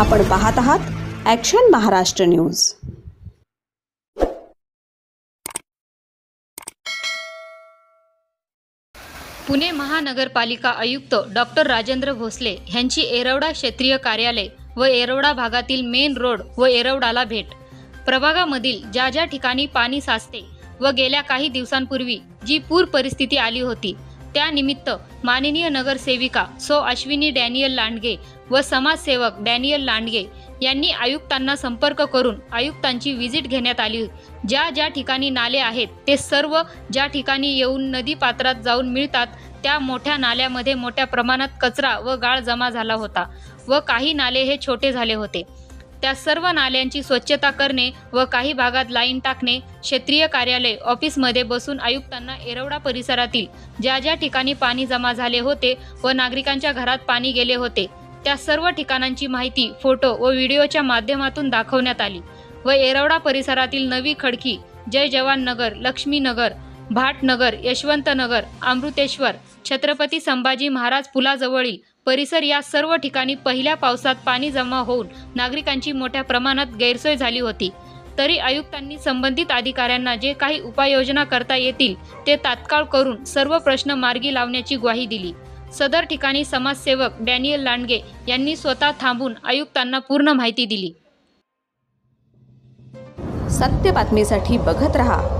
आपण पाहत आहात ॲक्शन महाराष्ट्र न्यूज पुणे महानगरपालिका आयुक्त डॉक्टर राजेंद्र भोसले यांची एरवडा क्षेत्रीय कार्यालय व एरवडा भागातील मेन रोड व एरवडाला भेट. प्रभागामधील ज्या ज्या ठिकाणी पाणी साचते व गेल्या काही दिवसांपूर्वी जी पूर परिस्थिती आली होती त्यानिमित्त माननीय नगरसेविका सो अश्विनी डॅनियल लांडगे व समाजसेवक डॅनियल लांडगे यांनी आयुक्तांना संपर्क करून आयुक्तांची व्हिजिट घेण्यात आली ज्या ज्या ठिकाणी नाले आहेत ते सर्व ज्या ठिकाणी येऊन नदी पात्रात जाऊन मिळतात त्या मोठ्या नाल्यामध्ये मोठ्या प्रमाणात कचरा व गाळ जमा झाला होता व काही नाले हे छोटे झाले होते. त्या सर्व नाल्यांची स्वच्छता करणे व काही भागात लाईन टाकणे क्षेत्रीय कार्यालय ऑफिसमध्ये बसून आयुक्तांना येरवडा परिसरातील ज्या ज्या ठिकाणी पाणी जमा झाले होते व नागरिकांच्या घरात पाणी गेले होते त्या सर्व ठिकाणांची माहिती फोटो व व्हिडिओच्या माध्यमातून दाखवण्यात आली व एरवडा परिसरातील नवी खडकी जय जवान नगर लक्ष्मी नगर भाटनगर यशवंतनगर अमृतेश्वर छत्रपती संभाजी महाराज पुलाजवळील परिसर या सर्व ठिकाणी पहिल्या पावसात पाणी जमा होऊन नागरिकांची मोठ्या प्रमाणात गैरसोय झाली होती. तरी आयुक्तांनी संबंधित अधिकाऱ्यांना जे काही उपाययोजना करता येतील ते तात्काळ करून सर्व प्रश्न मार्गी लावण्याची ग्वाही दिली. सदर ठिकाणी समाजसेवक डॅनियल लांडगे यांनी स्वतः थांबून आयुक्तांना पूर्ण माहिती दिली. सत्य बातमीसाठी बघत रहा.